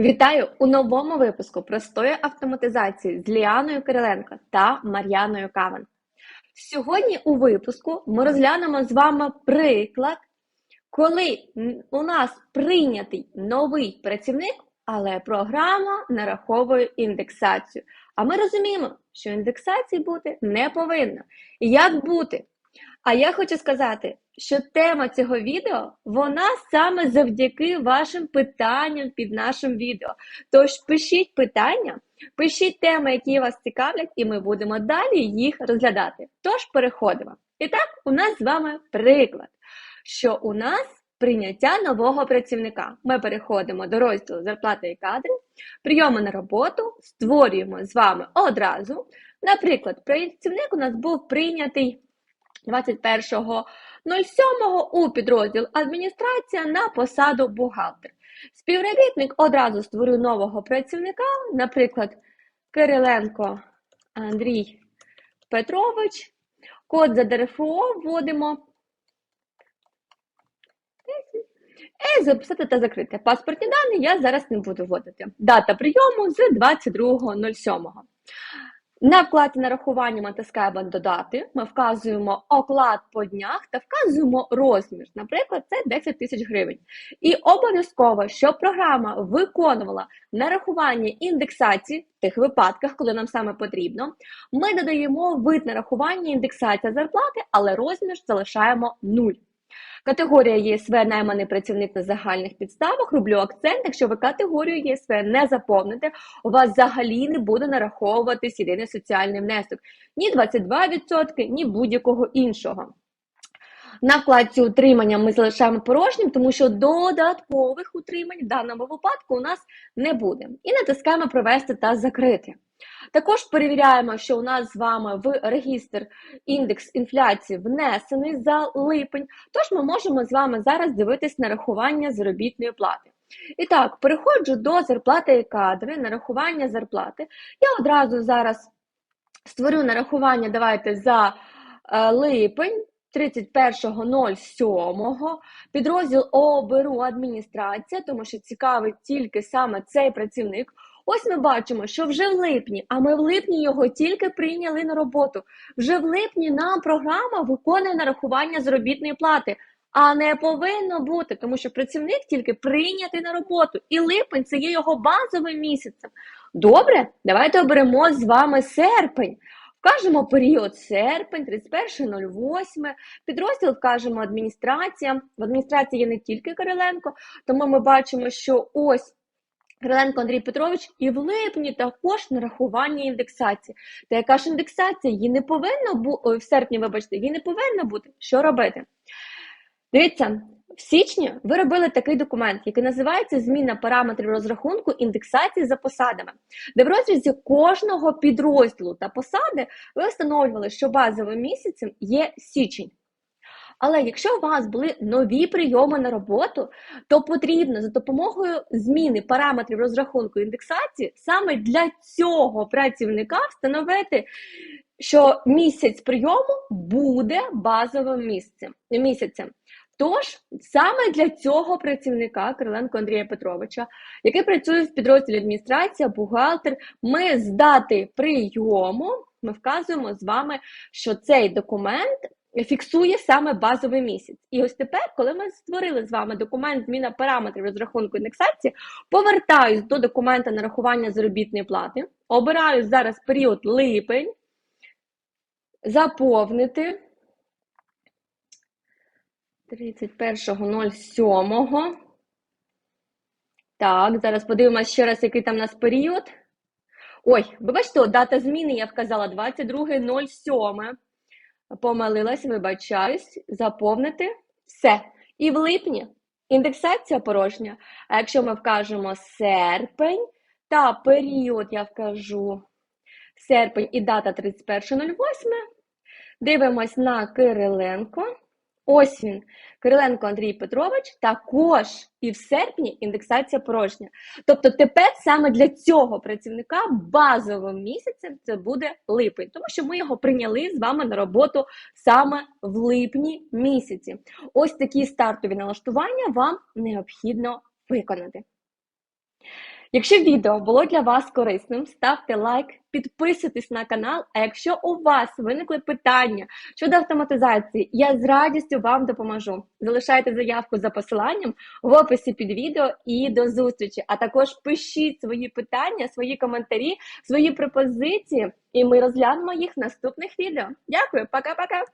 Вітаю у новому випуску простої автоматизації з Ліаною Кириленко та Мар'яною Каван. Сьогодні у випуску ми розглянемо з вами приклад, коли у нас прийнятий новий працівник, але програма нараховує індексацію. А ми розуміємо, що індексації бути не повинно. І Як бути? А я хочу сказати, що тема цього відео вона саме завдяки вашим питанням під нашим відео. Тож пишіть питання, пишіть теми, які вас цікавлять, і ми будемо далі їх розглядати. Тож переходимо. І так, у нас з вами приклад, що у нас прийняття нового працівника. Ми переходимо до розділу зарплати і кадри, прийоми на роботу, створюємо з вами одразу. Наприклад, працівник у нас був прийнятий 21.07 у підрозділ адміністрація на посаду бухгалтер. Співробітник одразу створив нового працівника, наприклад, Кириленко Андрій Петрович. Код за ДРФО вводимо. І записати та закрити. Паспортні дані я зараз не буду вводити. Дата прийому з 22.07. На вкладі нарахування ми додати. Ми вказуємо оклад по днях та вказуємо розмір. Наприклад, це 10 тисяч гривень. І обов'язково, щоб програма виконувала нарахування індексації в тих випадках, коли нам саме потрібно, ми додаємо вид нарахування індексація зарплати, але розмір залишаємо 0. Категорія ЄСВ найманий працівник на загальних підставах. Роблю акцент. Якщо ви категорію ЄСВ не заповните, у вас взагалі не буде нараховуватись єдиний соціальний внесок. Ні 22%, ні будь-якого іншого. На вкладці утримання ми залишаємо порожнім, тому що додаткових утримань в даному випадку у нас не буде. І натискаємо провести та закрити. Також перевіряємо, що у нас з вами в регістр індекс інфляції внесений за липень, тож ми можемо з вами зараз дивитись нарахування заробітної плати. І так, переходжу до зарплати і кадри, нарахування зарплати. Я одразу зараз створю нарахування, давайте за е, липень. 31.07 підрозділ оберу адміністрація, тому що цікавить тільки саме цей працівник. Ось ми бачимо, що вже в липні, а ми в липні його тільки прийняли на роботу. Вже в липні нам програма виконує нарахування заробітної плати, а не повинно бути, тому що працівник тільки прийнятий на роботу, і липень це є його базовим місяцем. Добре, давайте оберемо з вами серпень. Вкажемо період серпень, 31.08, підрозділ вкажемо адміністрація. В адміністрації є не тільки Кириленко, тому ми бачимо, що ось Кириленко Андрій Петрович і в липні також нарахування індексації. Та яка ж індексація? Її не повинно бути, в серпні, вибачте, її не повинно бути. Що робити? Дивіться, в січні ви робили такий документ, який називається Зміна параметрів розрахунку індексації за посадами, де в розрізі кожного підрозділу та посади ви встановлювали, що базовим місяцем є січень. Але якщо у вас були нові прийоми на роботу, то потрібно за допомогою зміни параметрів розрахунку індексації саме для цього працівника встановити, що місяць прийому буде базовим місяцем. місяцем. Тож саме для цього працівника Кириленко Андрія Петровича, який працює в підрозділі адміністрація, бухгалтер, ми з дати прийому ми вказуємо з вами, що цей документ фіксує саме базовий місяць. І ось тепер, коли ми створили з вами документ зміна параметрів розрахунку індексації, повертаюсь до документа нарахування заробітної плати, обираю зараз період липень, заповнити 31.07. Так, зараз подивимося ще раз, який там у нас період. Ой, ви бачите, дата зміни я вказала 22.07. Помилилась, вибачаюсь, заповнити все. І в липні індексація порожня. А якщо ми вкажемо серпень, та період я вкажу серпень і дата 31.08. Дивимось на Кириленко. Ось він, Кириленко Андрій Петрович, також і в серпні індексація порожня. Тобто тепер саме для цього працівника базовим місяцем це буде липень, тому що ми його прийняли з вами на роботу саме в липні місяці. Ось такі стартові налаштування вам необхідно виконати. Якщо відео було для вас корисним, ставте лайк, підписуйтесь на канал. А якщо у вас виникли питання щодо автоматизації, я з радістю вам допоможу. Залишайте заявку за посиланням в описі під відео і до зустрічі. А також пишіть свої питання, свої коментарі, свої пропозиції, і ми розглянемо їх в наступних відео. Дякую, пока-пока!